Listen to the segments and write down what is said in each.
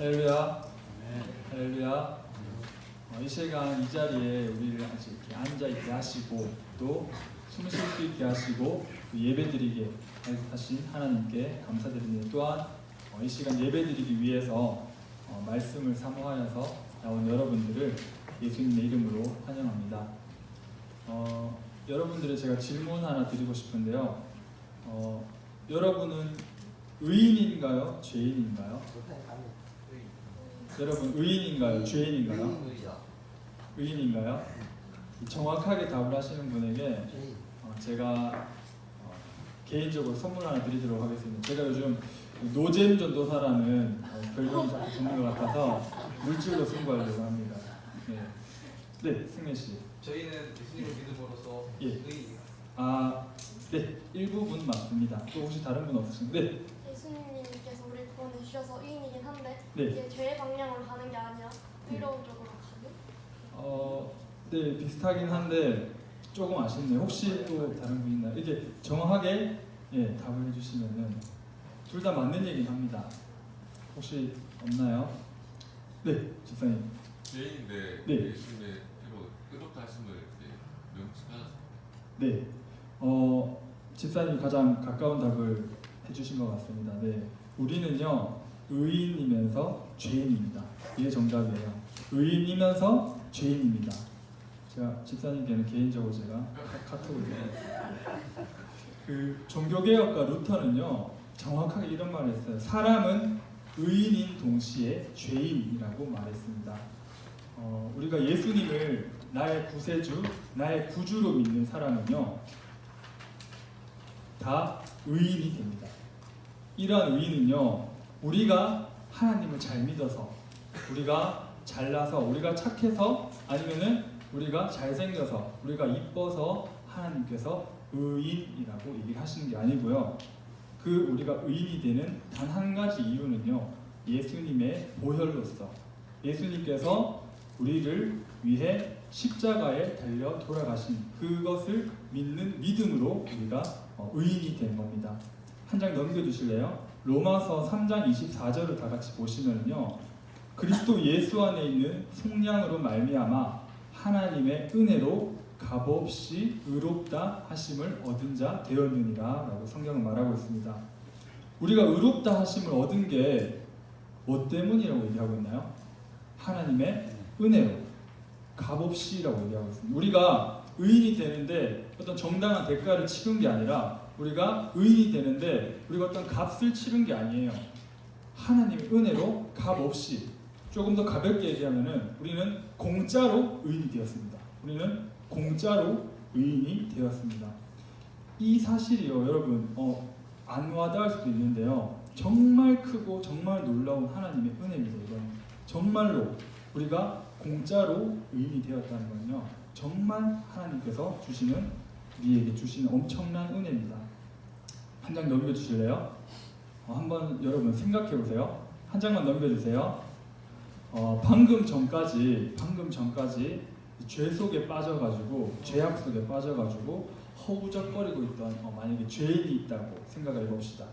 할렐루야. 할렐루야. 어, 이 시간 이 자리에 우리를 아직 이렇게 앉아 있게 하시고 또 숨 쉴 수 있게 하시고 또 예배드리게 하신 하나님께 감사드립니다. 또한 어, 이 시간 예배드리기 위해서 어, 말씀을 사모하여서 나온 여러분들을 예수님의 이름으로 환영합니다. 어, 여러분들의 제가 질문 하나 드리고 싶은데요. 어, 여러분은 의인인가요? 죄인인가요? 여러분 의인인가요? 죄인인가요? 의인인가요? 정확하게 답을 하시는 분에게 어, 제가 어, 개인적으로 선물 하나 드리도록 하겠습니다. 제가 요즘 노잼 전도사라는 어, 별명이 자꾸 붙는 것 같아서 물질로 승부하려고 합니다. 네, 네 승혜 씨. 저희는 예수님을 믿음으로써 예. 의인이다. 아, 네 일부분 맞습니다. 또 혹시 다른 분 없으신가요? 네, 예수님께서 우리 구원해 주셔서 의인이긴 한데 네. 이게 죄의 방향으로 가는 게 아니라 의로운 쪽으로 가는 어, 네 비슷하긴 한데 조금 아쉽네요. 혹시 또 다른 분 있나요? 이게 정확하게 예 답을 해주시면은 둘 다 맞는 얘기긴 합니다. 혹시 없나요? 네, 집사님. 죄인인데 네. 예수님의 피로 의롭다 하심을 명칭하셨습니다. 네, 어, 집사님이 가장 가까운 답을 해주신 것 같습니다. 네, 우리는요 의인이면서 죄인입니다. 이게 정답이에요. 의인이면서 죄인입니다. 제가 집사님께는 개인적으로 제가 카- 카톡을. 그 종교개혁가 루터는요 정확하게 이런 말을 했어요. 사람은 의인인 동시에 죄인이라고 말했습니다. 어, 우리가 예수님을 나의 구세주, 나의 구주로 믿는 사람은요 다 의인이 됩니다. 이러한 의인은요 우리가 하나님을 잘 믿어서 우리가 잘나서 우리가 착해서 아니면은 우리가 잘생겨서 우리가 이뻐서 하나님께서 의인이라고 얘기를 하시는 게 아니고요. 그 우리가 의인이 되는 단 한 가지 이유는요. 예수님의 보혈로서 예수님께서 우리를 위해 십자가에 달려 돌아가신 그것을 믿는 믿음으로 우리가 어, 의인이 된 겁니다. 한 장 넘겨주실래요? 로마서 3장 24절을 다 같이 보시면요. 그리스도 예수 안에 있는 속량으로 말미암아 하나님의 은혜로 값없이 의롭다 하심을 얻은 자 되었느니라 라고 성경은 말하고 있습니다. 우리가 의롭다 하심을 얻은 게 뭐 때문이라고 얘기하고 있나요? 하나님의 은혜로 값없이라고 얘기하고 있습니다. 우리가 의인이 되는데 어떤 정당한 대가를 치른 게 아니라 우리가 의인이 되는데 우리가 어떤 값을 치른 게 아니에요. 하나님의 은혜로 값 없이 조금 더 가볍게 얘기하면은 우리는 공짜로 의인이 되었습니다. 우리는 공짜로 의인이 되었습니다. 이 사실이요, 여러분, 어, 안 와닿을 수도 있는데요. 정말 크고 정말 놀라운 하나님의 은혜입니다. 이건 정말로 우리가 공짜로 의인이 되었다는 건요. 정말 하나님께서 주시는 우리에게 주시는 엄청난 은혜입니다. 한 장 넘겨주실래요? 어, 한번 여러분 생각해 보세요. 한 장만 넘겨주세요. 어, 방금 전까지 방금 전까지 죄 속에 빠져가지고 죄악 속에 빠져가지고 허우적거리고 있던 어, 만약에 죄인이 있다고 생각을 해봅시다.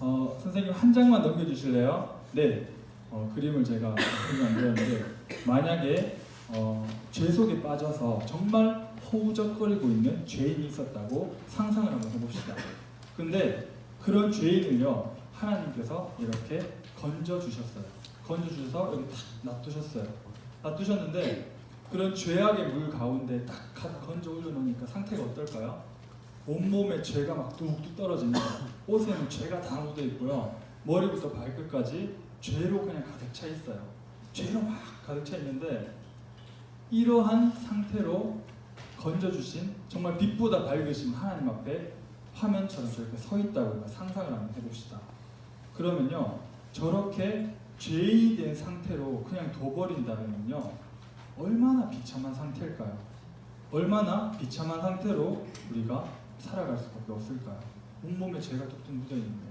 어, 선생님 한 장만 넘겨주실래요? 네. 어, 그림을 제가 그렸는데 만약에 어, 죄 속에 빠져서 정말 허우적거리고 있는 죄인이 있었다고 상상을 한번 해봅시다. 근데 그런 죄인을요 하나님께서 이렇게 건져 주셨어요. 건져 주셔서 여기 탁 놔두셨어요. 놔두셨는데 그런 죄악의 물 가운데 딱 건져 올려놓으니까 상태가 어떨까요? 온몸에 죄가 막 뚝뚝 떨어집니다. 옷에는 죄가 다 묻어 있고요. 머리부터 발끝까지 죄로 그냥 가득 차 있어요. 죄로 막 가득 차 있는데 이러한 상태로 건져주신 정말 빛보다 밝으신 하나님 앞에 화면처럼 저렇게 서 있다고 상상을 한번 해봅시다. 그러면요, 저렇게 죄인이 된 상태로 그냥 둬버린다면요, 얼마나 비참한 상태일까요? 얼마나 비참한 상태로 우리가 살아갈 수밖에 없을까요? 온몸에 죄가 뚝뚝 묻어 있는데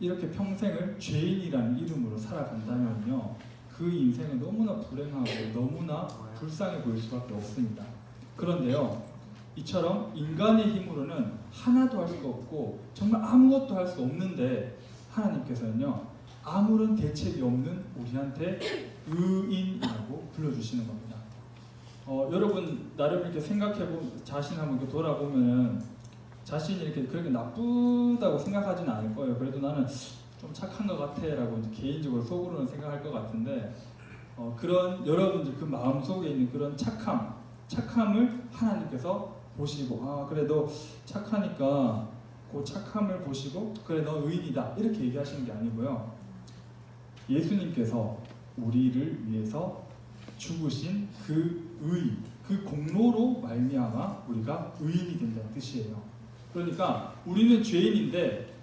이렇게 평생을 죄인이라는 이름으로 살아간다면요, 그 인생은 너무나 불행하고 너무나 불쌍해 보일 수밖에 없습니다. 그런데요, 이처럼 인간의 힘으로는 하나도 할수 없고 정말 아무것도 할 수 없는데 하나님께서는요 아무런 대책이 없는 우리한테 의인이라고 불러주시는 겁니다. 어, 여러분 나름 이렇게 생각해보 자신 한번 이렇게 돌아보면은 자신이 이렇게 그렇게 나쁘다고 생각하지는 않을 거예요. 그래도 나는 좀 착한 것 같아라고 개인적으로 속으로는 생각할 것 같은데 어, 그런 여러분들 그 마음 속에 있는 그런 착함, 착함을 하나님께서 보시고 아 그래 너 착하니까 그 착함을 보시고 그래 너 의인이다 이렇게 얘기하시는 게 아니고요. 예수님께서 우리를 위해서 죽으신 그 의, 그 공로로 말미암아 우리가 의인이 된다는 뜻이에요. 그러니까 우리는 죄인인데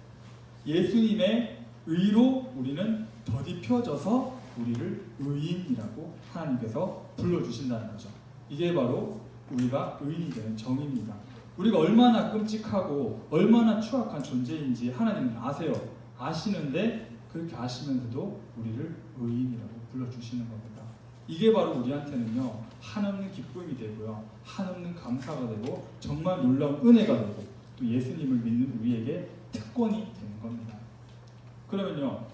예수님의 의로 우리는 더딥혀져서 우리를 의인이라고 하나님께서 불러주신다는 거죠. 이게 바로 우리가 의인이 되는 정의입니다. 우리가 얼마나 끔찍하고 얼마나 추악한 존재인지 하나님은 아세요. 아시는데 그렇게 아시면서도 우리를 의인이라고 불러주시는 겁니다. 이게 바로 우리한테는요 한없는 기쁨이 되고요 한없는 감사가 되고 정말 놀라운 은혜가 되고 또 예수님을 믿는 우리에게 특권이 되는 겁니다. 그러면요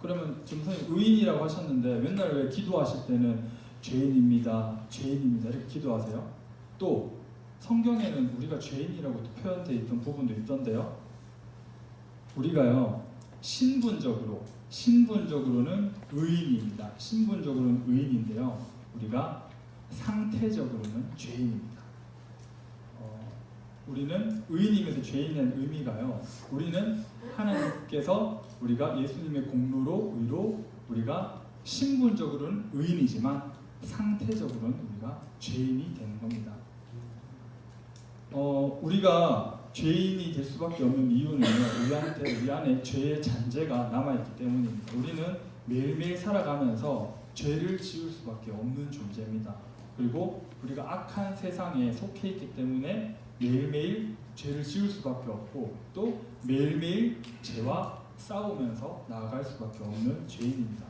그러면 지금 선생님 의인이라고 하셨는데 맨날 왜 기도하실 때는 죄인입니다 죄인입니다 이렇게 기도하세요? 또 성경에는 우리가 죄인이라고 또 표현되어 있던 부분도 있던데요 우리가요 신분적으로 신분적으로는 의인입니다. 신분적으로는 의인인데요. 우리가 상태적으로는 죄인입니다. 어, 우리는 의인이면서 죄인이라는 의미가요. 우리는 하나님께서 우리가 예수님의 공로로 의로 우리가 신분적으로는 의인이지만 상태적으로는 우리가 죄인이 되는 겁니다. 어, 우리가 죄인이 될 수밖에 없는 이유는요, 우리한테 우리 안에 죄의 잔재가 남아있기 때문입니다. 우리는 매일매일 살아가면서 죄를 지을 수밖에 없는 존재입니다. 그리고 우리가 악한 세상에 속해 있기 때문에 매일매일 죄를 지을 수밖에 없고 또 매일매일 죄와 싸우면서 나아갈 수밖에 없는 죄인입니다.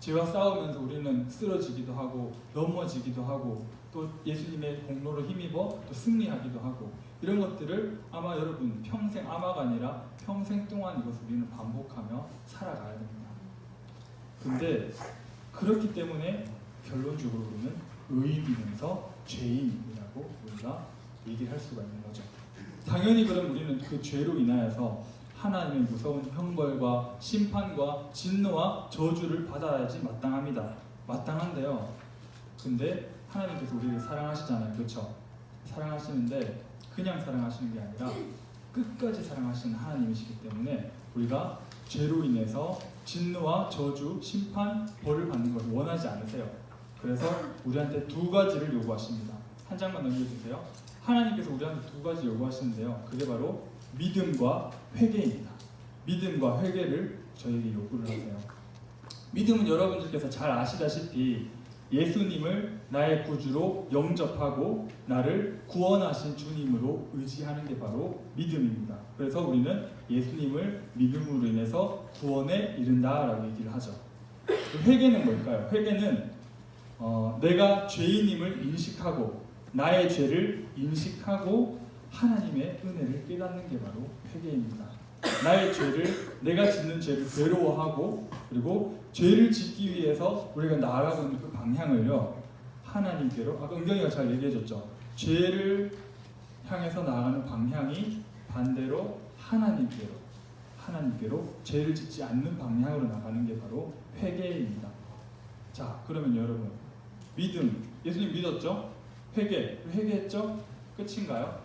죄와 싸우면서 우리는 쓰러지기도 하고 넘어지기도 하고 또 예수님의 공로로 힘입어 또 승리하기도 하고 이런 것들을 아마 여러분 평생 아마가 아니라 평생 동안 이것을 우리는 반복하며 살아가야 됩니다. 근데 그렇기 때문에 결론적으로 우리는 의인이면서 죄인이라고 우리가 얘기를 할 수가 있는 거죠. 당연히 그럼 우리는 그 죄로 인하여서 하나님의 무서운 형벌과 심판과 진노와 저주를 받아야지 마땅합니다. 마땅한데요. 근데 하나님께서 우리를 사랑하시잖아요. 그렇죠? 사랑하시는데 그냥 사랑하시는 게 아니라 끝까지 사랑하시는 하나님이시기 때문에 우리가 죄로 인해서 진노와 저주, 심판, 벌을 받는 것을 원하지 않으세요. 그래서 우리한테 두 가지를 요구하십니다. 한 장만 넘겨주세요. 하나님께서 우리한테 두 가지 요구하시는데요. 그게 바로 믿음과 회개입니다. 믿음과 회개를 저에게 요구를 하세요. 믿음은 여러분들께서 잘 아시다시피 예수님을 나의 구주로 영접하고 나를 구원하신 주님으로 의지하는 게 바로 믿음입니다. 그래서 우리는 예수님을 믿음으로 인해서 구원에 이른다라고 얘기를 하죠. 그 회개는 뭘까요? 회개는 어, 내가 죄인임을 인식하고 나의 죄를 인식하고 하나님의 은혜를 깨닫는 게 바로 회개입니다. 나의 죄를 내가 짓는 죄를 괴로워하고 그리고 죄를 짓기 위해서 우리가 나아가고 있는 그 방향을요 하나님께로 아까 은경이가 잘 얘기해줬죠 죄를 향해서 나아가는 방향이 반대로 하나님께로 하나님께로 죄를 짓지 않는 방향으로 나가는 게 바로 회개입니다. 자 그러면 여러분 믿음 예수님 믿었죠? 회개 회개했죠? 끝인가요?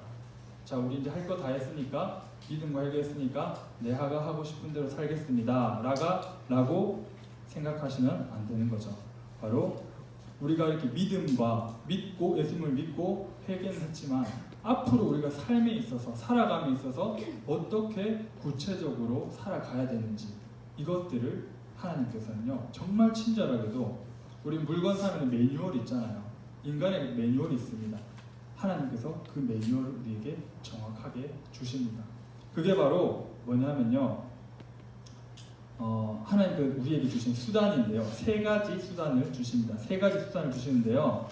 자 우리 이제 할 거 다 했으니까 믿음과 회개했으니까 내가 하고 싶은 대로 살겠습니다. 라가 라고 생각하시면 안 되는 거죠. 바로 우리가 이렇게 믿음과 믿고 예수님을 믿고 회개는 했지만 앞으로 우리가 삶에 있어서 살아감에 있어서 어떻게 구체적으로 살아가야 되는지 이것들을 하나님께서는요 정말 친절하게도 우리 물건 사면 매뉴얼 있잖아요. 인간의 매뉴얼이 있습니다. 하나님께서 그 매뉴얼을 우리에게 정확하게 주십니다. 그게 바로 뭐냐면요. 어, 하나님 그 우리에게 주신 수단인데요. 세 가지 수단을 주십니다. 세 가지 수단을 주시는데요.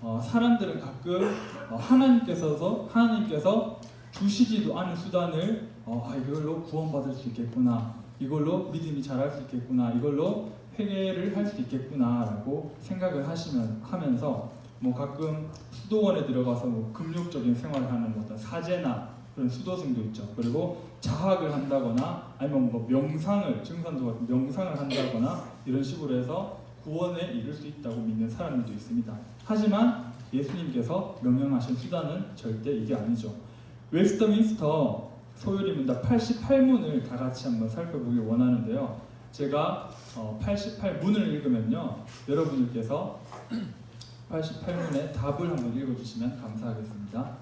어, 사람들은 가끔 어, 하나님께서 하나님께서 주시지도 않은 수단을 어, 아, 이걸로 구원받을 수 있겠구나. 이걸로 믿음이 자랄 수 있겠구나. 이걸로 회개를 할 수 있겠구나라고 생각을 하시면 하면서 뭐 가끔 수도원에 들어가서 뭐 금욕적인 생활을 하는 뭐 어떤 사제나 그런 수도승도 있죠. 그리고 자학을 한다거나 아니면 뭐 명상을 증산도 같은 명상을 한다거나 이런 식으로 해서 구원에 이를 수 있다고 믿는 사람들도 있습니다. 하지만 예수님께서 명령하신 수단은 절대 이게 아니죠. 웨스터민스터 소요리 문답 88문을 다 같이 한번 살펴보길 원하는데요. 제가 88문을 읽으면요. 여러분들께서 88문의 답을 한번 읽어주시면 감사하겠습니다.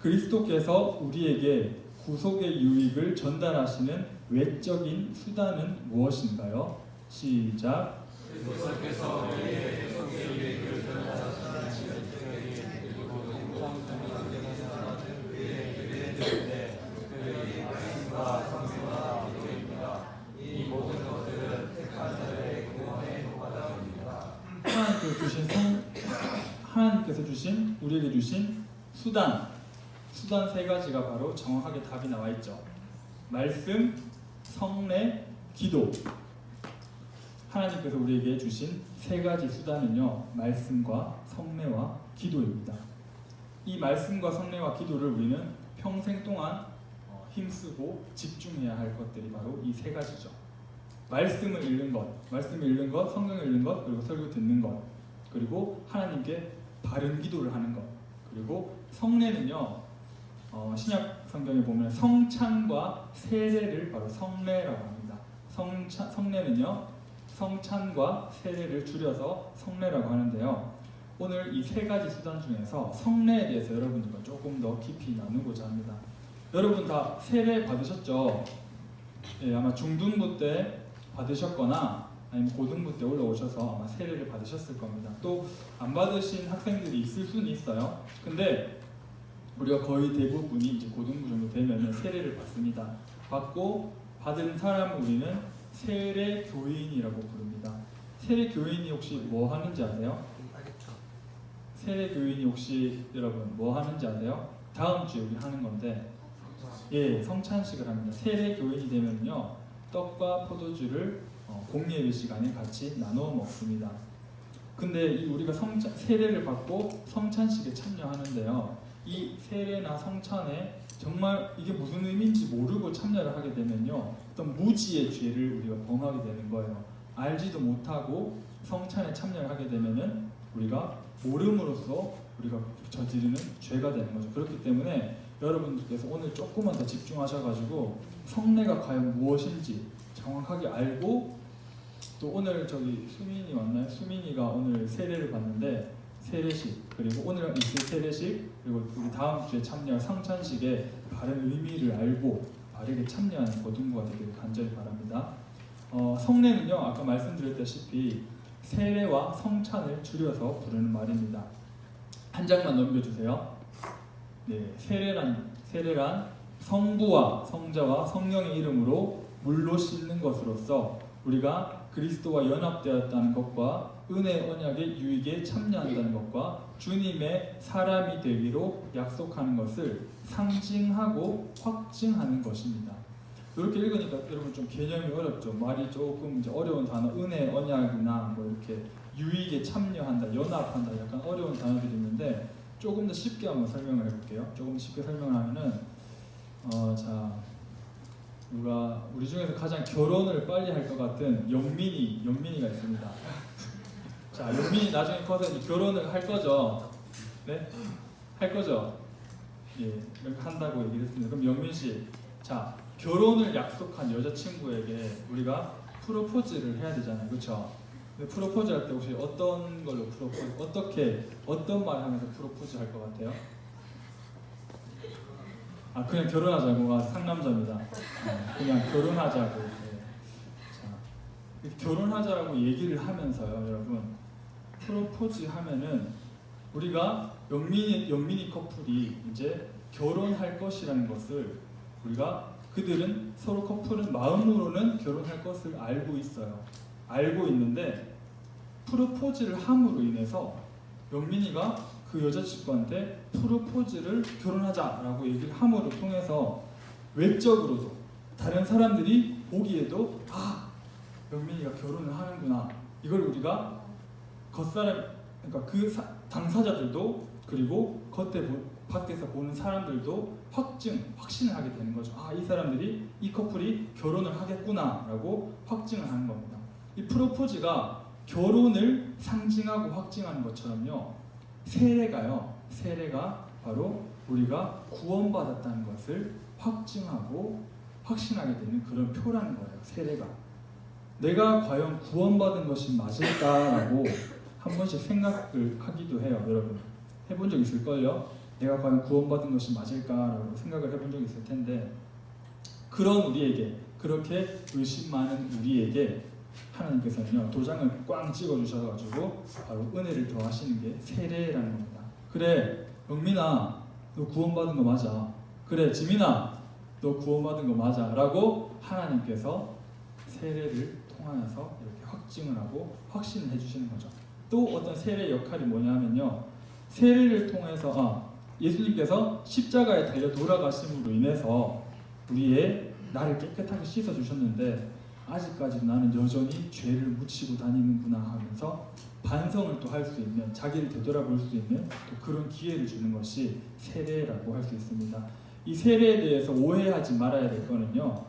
그리스도께서 우리에게 구속의 유익을 전달하시는 외적인 수단은 무엇인가요? 시작. 그리스도께서 우리의 하나님께서 주신 성, 하나님께서 주신 우리에게 주신 수단 수단 세 가지가 바로 정확하게 답이 나와 있죠. 말씀, 성례, 기도. 하나님께서 우리에게 주신 세 가지 수단은요. 말씀과 성례와 기도입니다. 이 말씀과 성례와 기도를 우리는 평생 동안 어, 힘쓰고 집중해야 할 것들이 바로 이 세 가지죠. 말씀을 읽는 것, 말씀을 읽는 것, 성경을 읽는 것, 그리고 설교 듣는 것, 그리고 하나님께 바른 기도를 하는 것, 그리고 성례는요. 어, 신약 성경에 보면 성찬과 세례를 바로 성례라고 합니다. 성찬, 성례는요. 성찬과 세례를 줄여서 성례라고 하는데요. 오늘 이 세 가지 수단 중에서 성례에 대해서 여러분들과 조금 더 깊이 나누고자 합니다. 여러분 다 세례 받으셨죠? 예, 아마 중등부 때 받으셨거나 아니면 고등부 때 올라오셔서 아마 세례를 받으셨을 겁니다. 또 안 받으신 학생들이 있을 수는 있어요. 근데 우리가 거의 대부분이 이제 고등부 정도 되면 세례를 받습니다. 받고 받은 사람 우리는 세례 교인이라고 부릅니다. 세례 교인이 혹시 뭐 하는지 아세요? 세례 교인이 혹시 여러분 뭐 하는지 아세요? 다음 주에 우리 하는 건데 예 성찬식을 합니다. 세례 교인이 되면요 떡과 포도주를 어, 공예일 시간에 같이 나누어 먹습니다. 근데 이 우리가 성찬, 세례를 받고 성찬식에 참여하는데요. 이 세례나 성찬에 정말 이게 무슨 의미인지 모르고 참여를 하게 되면요. 어떤 무지의 죄를 우리가 범하게 되는 거예요. 알지도 못하고 성찬에 참여를 하게 되면은 우리가 모름으로써 우리가 저지르는 죄가 되는 거죠. 그렇기 때문에 여러분들께서 오늘 조금만 더 집중하셔가지고 성례가 과연 무엇인지 정확하게 알고 또 오늘 저기 수민이 왔나요? 수민이가 오늘 세례를 받는데 세례식 그리고 오늘 있을 세례식 그리고 우리 다음 주에 참여할 성찬식의 바른 의미를 알고 바르게 참여하는 고등부가 되기를 간절히 바랍니다. 어, 성례는요 아까 말씀드렸다시피 세례와 성찬을 줄여서 부르는 말입니다. 한 장만 넘겨주세요. 네, 세례란 세례란 성부와 성자와 성령의 이름으로 물로 씻는 것으로서 우리가 그리스도와 연합되었다는 것과 은혜 언약의 유익에 참여한다는 것과 주님의 사람이 되기로 약속하는 것을 상징하고 확증하는 것입니다. 이렇게 읽으니까 여러분 좀 개념이 어렵죠. 말이 조금 이제 어려운 단어, 은혜, 언약이나 뭐 이렇게 유익에 참여한다, 연합한다, 약간 어려운 단어들이 있는데 조금 더 쉽게 한번 설명을 해볼게요. 조금 쉽게 설명을 하면은 어, 자 누가 우리 중에서 가장 결혼을 빨리 할 것 같은 영민이 영민이가 있습니다. 자 영민이 나중에 커서 결혼을 할 거죠. 네? 할 거죠. 예, 이렇게 한다고 얘기를 했습니다. 그럼 영민 씨, 자 결혼을 약속한 여자친구에게 우리가 프로포즈를 해야 되잖아요, 그렇죠? 프로포즈 할 때 혹시 어떤 걸로 프로포즈, 어떻게 어떤 말 하면서 프로포즈 할 것 같아요? 아 그냥 결혼하자고 아, 상남자입니다. 어, 그냥 결혼하자고. 네. 자, 결혼하자라고 얘기를 하면서요, 여러분 프로포즈 하면은 우리가 영민이 영민이 커플이 이제 결혼할 것이라는 것을 우리가 그들은 서로 커플은 마음으로는 결혼할 것을 알고 있어요. 알고 있는데 프로포즈를 함으로 인해서 영민이가 그 여자친구한테 프로포즈를 결혼하자라고 얘기를 함으로 통해서 외적으로도 다른 사람들이 보기에도 아 영민이가 결혼을 하는구나 이걸 우리가 겉사람 그러니까 그 사- 당사자들도 그리고 겉에 보, 밖에서 보는 사람들도 확증 확신을 하게 되는 거죠. 아 이 사람들이 이 커플이 결혼을 하겠구나라고 확증을 하는 겁니다. 이 프로포즈가 결혼을 상징하고 확증하는 것처럼요. 세례가요. 세례가 바로 우리가 구원받았다는 것을 확증하고 확신하게 되는 그런 표라는 거예요. 세례가. 내가 과연 구원받은 것이 맞을까라고 한 번씩 생각을 하기도 해요, 여러분. 해본 적 있을걸요? 내가 과연 구원받은 것이 맞을까라고 생각을 해본 적이 있을 텐데 그런 우리에게 그렇게 의심 많은 우리에게 하나님께서는요 도장을 꽝 찍어 주셔가지고 바로 은혜를 더하시는 게 세례라는 겁니다. 그래 영민아 너 구원받은 거 맞아. 그래 지민아 너 구원받은 거 맞아라고 하나님께서 세례를 통하여서 이렇게 확증을 하고 확신을 해주시는 거죠. 또 어떤 세례 역할이 뭐냐면요 세례를 통해서 아, 예수님께서 십자가에 달려 돌아가심으로 인해서 우리의 나를 깨끗하게 씻어 주셨는데 아직까지 나는 여전히 죄를 묻히고 다니는구나 하면서 반성을 또 할 수 있는 자기를 되돌아볼 수 있는 또 그런 기회를 주는 것이 세례라고 할 수 있습니다. 이 세례에 대해서 오해하지 말아야 될 거는요.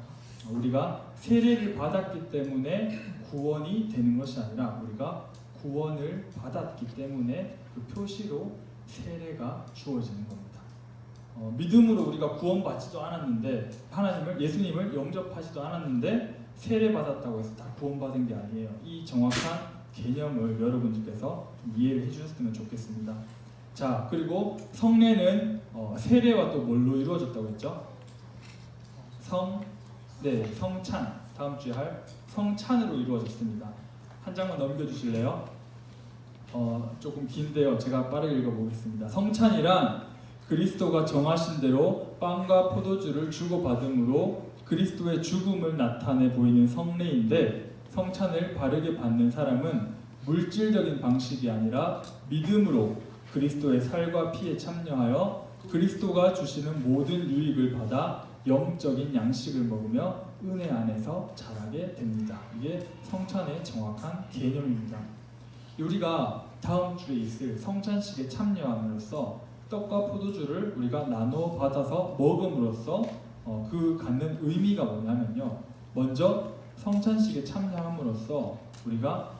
우리가 세례를 받았기 때문에 구원이 되는 것이 아니라 우리가 구원을 받았기 때문에 그 표시로 세례가 주어지는 겁니다. 어, 믿음으로 우리가 구원받지도 않았는데 하나님을 예수님을 영접하지도 않았는데 세례 받았다고 해서 다 구원 받은 게 아니에요. 이 정확한 개념을 여러분들께서 좀 이해를 해주셨으면 좋겠습니다. 자 그리고 성례는 어, 세례와 또 뭘로 이루어졌다고 했죠? 성, 네 성찬 다음 주에 할 성찬으로 이루어졌습니다. 한 장만 넘겨주실래요? 어, 조금 긴데요. 제가 빠르게 읽어보겠습니다. 성찬이란 그리스도가 정하신 대로 빵과 포도주를 주고받음으로 그리스도의 죽음을 나타내 보이는 성례인데 성찬을 바르게 받는 사람은 물질적인 방식이 아니라 믿음으로 그리스도의 살과 피에 참여하여 그리스도가 주시는 모든 유익을 받아 영적인 양식을 먹으며 은혜 안에서 자라게 됩니다. 이게 성찬의 정확한 개념입니다. 우리가 다음 주에 있을 성찬식에 참여함으로써 떡과 포도주를 우리가 나눠 받아서 먹음으로써 어, 그 갖는 의미가 뭐냐면요. 먼저 성찬식에 참여함으로써 우리가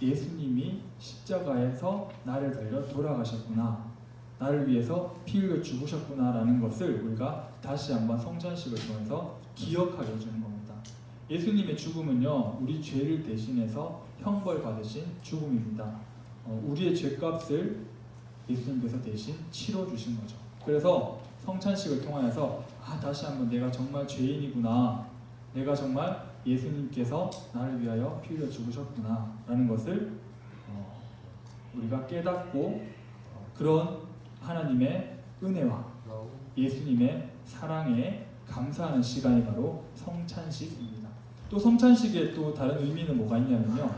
예수님이 십자가에서 나를 달려 돌아가셨구나. 나를 위해서 피 흘려 죽으셨구나라는 것을 우리가 다시 한번 성찬식을 통해서 기억하게 해주는 겁니다. 예수님의 죽음은요, 우리 죄를 대신해서 형벌 받으신 죽음입니다. 어, 우리의 죄값을 예수님께서 대신 치러 주신 거죠. 그래서 성찬식을 통하여서 아 다시 한번 내가 정말 죄인이구나. 내가 정말 예수님께서 나를 위하여 피 흘려 죽으셨구나 라는 것을 어, 우리가 깨닫고 어, 그런 하나님의 은혜와 예수님의 사랑에 감사하는 시간이 바로 성찬식입니다. 또 성찬식의 또 다른 의미는 뭐가 있냐면요.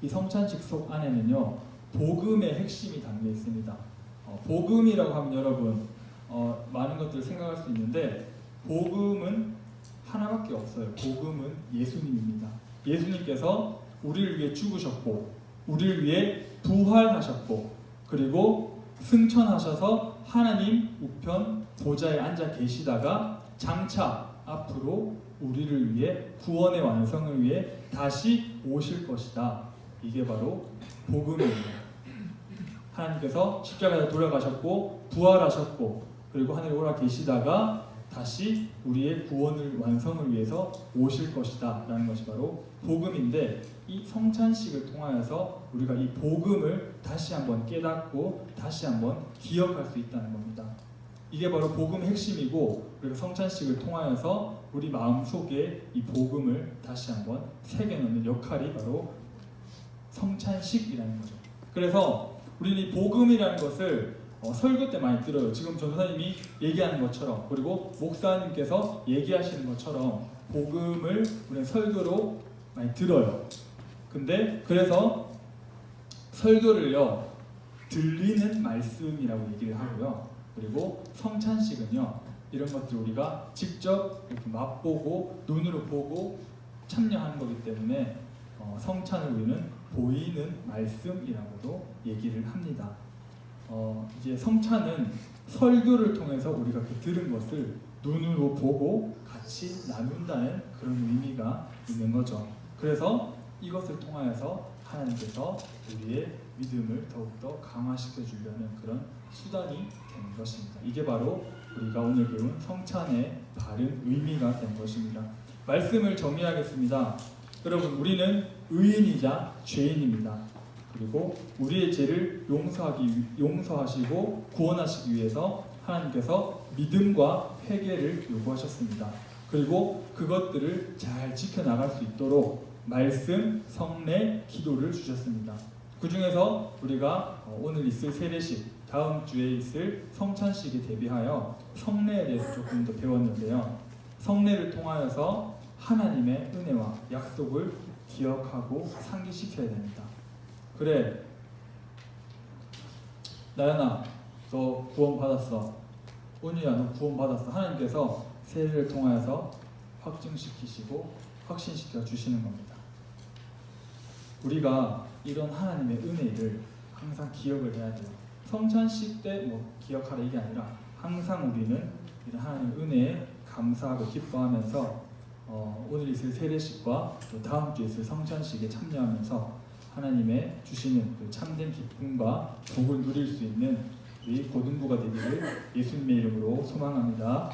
이 성찬식 속 안에는요. 복음의 핵심이 담겨 있습니다. 어, 복음이라고 하면 여러분 어, 많은 것들을 생각할 수 있는데 복음은 하나밖에 없어요. 복음은 예수님입니다. 예수님께서 우리를 위해 죽으셨고 우리를 위해 부활하셨고 그리고 승천하셔서 하나님 우편 보좌에 앉아 계시다가 장차 앞으로 우리를 위해 구원의 완성을 위해 다시 오실 것이다. 이게 바로 복음입니다. 하나님께서 십자가에 돌아가셨고 부활하셨고 그리고 하늘에 올라 계시다가 다시 우리의 구원을 완성을 위해서 오실 것이다 라는 것이 바로 복음인데 이 성찬식을 통하여서 우리가 이 복음을 다시 한번 깨닫고 다시 한번 기억할 수 있다는 겁니다. 이게 바로 복음의 핵심이고 우리가 성찬식을 통하여서 우리 마음속에 이 복음을 다시 한번 새겨넣는 역할이 바로 성찬식이라는 거죠. 그래서 우리는 이 복음이라는 것을 어, 설교 때 많이 들어요. 지금 전도사님이 얘기하는 것처럼 그리고 목사님께서 얘기하시는 것처럼 복음을 우리는 설교로 많이 들어요. 근데 그래서 설교를요 들리는 말씀이라고 얘기를 하고요. 그리고 성찬식은요 이런 것들 우리가 직접 이렇게 맛보고 눈으로 보고 참여하는 거기 때문에 어, 성찬을 우리는 보이는 말씀이라고도 얘기를 합니다. 어, 이제 성찬은 설교를 통해서 우리가 그 들은 것을 눈으로 보고 같이 나눈다는 그런 의미가 있는 거죠. 그래서 이것을 통하여서 하나님께서 우리의 믿음을 더욱더 강화시켜 주려는 그런 수단이 되는 것입니다. 이게 바로 우리가 오늘 배운 성찬의 바른 의미가 되는 것입니다. 말씀을 정리하겠습니다. 여러분, 우리는 의인이자 죄인입니다. 그리고 우리의 죄를 용서하기 위- 용서하시고 구원하시기 위해서 하나님께서 믿음과 회개를 요구하셨습니다. 그리고 그것들을 잘 지켜 나갈 수 있도록 말씀, 성례, 기도를 주셨습니다. 그 중에서 우리가 어, 오늘 있을 세례식, 다음 주에 있을 성찬식에 대비하여 성례에 대해서 조금 더 배웠는데요. 성례를 통하여서 하나님의 은혜와 약속을 기억하고 상기시켜야 됩니다. 그래, 나연아, 너 구원 받았어. 온유야, 너 구원 받았어. 하나님께서 세례를 통하여서 확증시키시고 확신시켜 주시는 겁니다. 우리가 이런 하나님의 은혜를 항상 기억을 해야 돼요. 성찬식 때 뭐 기억하라 이게 아니라 항상 우리는 이런 하나님의 은혜에 감사하고 기뻐하면서 어, 오늘 있을 세례식과 또 다음 주에 있을 성찬식에 참여하면서 하나님의 주시는 그 참된 기쁨과 복을 누릴 수 있는 우리 고등부가 되기를 예수님의 이름으로 소망합니다.